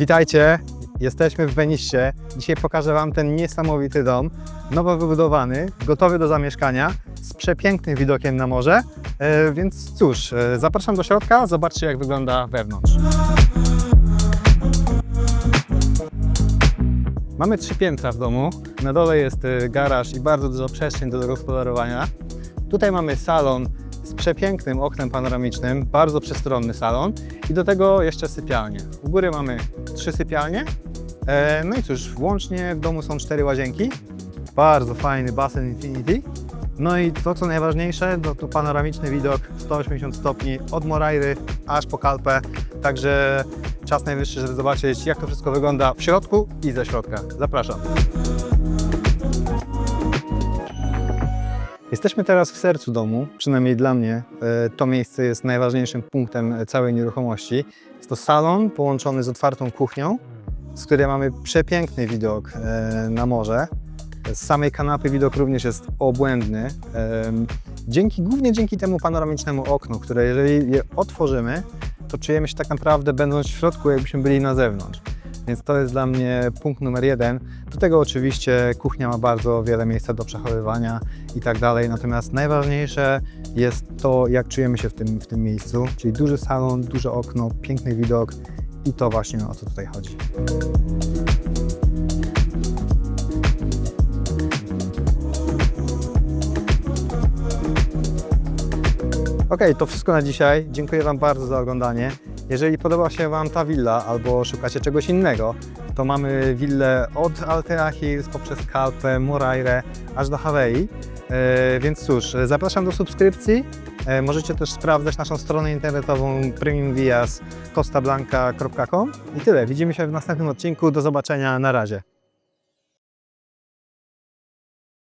Witajcie, jesteśmy w Beniście. Dzisiaj pokażę Wam ten niesamowity dom, nowo wybudowany, gotowy do zamieszkania, z przepięknym widokiem na morze. E, więc cóż, e, zapraszam do środka, zobaczcie jak wygląda wewnątrz. Mamy trzy piętra w domu. Na dole jest e, garaż i bardzo dużo przestrzeń do gospodarowania. Tutaj mamy salon z przepięknym oknem panoramicznym, bardzo przestronny salon i do tego jeszcze sypialnie. U góry mamy trzy sypialnie. E, no i cóż, łącznie w domu są cztery łazienki. Bardzo fajny basen Infinity. No i to co najważniejsze, no to panoramiczny widok 180 stopni od Morajry aż po Kalpę. Także czas najwyższy, żeby zobaczyć jak to wszystko wygląda w środku i ze środka. Zapraszam. Jesteśmy teraz w sercu domu, przynajmniej dla mnie. e, To miejsce jest najważniejszym punktem całej nieruchomości. Jest to salon połączony z otwartą kuchnią, z której mamy przepiękny widok e, na morze. Z samej kanapy widok również jest obłędny. Dzięki, głównie dzięki temu panoramicznemu oknu, które jeżeli je otworzymy, to czujemy się tak naprawdę będąc w środku, jakbyśmy byli na zewnątrz. Więc to jest dla mnie punkt numer jeden. Do tego oczywiście kuchnia ma bardzo wiele miejsca do przechowywania i tak dalej. Natomiast najważniejsze jest to, jak czujemy się w tym, w tym miejscu, czyli duży salon, duże okno, piękny widok i to właśnie o co tutaj chodzi. Ok, to wszystko na dzisiaj. Dziękuję Wam bardzo za oglądanie. Jeżeli podoba się Wam ta willa albo szukacie czegoś innego, to mamy willę od Altera Hills poprzez Kalpę, Moraire aż do Hawaii. E, więc cóż, zapraszam do subskrypcji. E, możecie też sprawdzać naszą stronę internetową premiumvias costablanca.com i tyle. Widzimy się w następnym odcinku. Do zobaczenia. Na razie.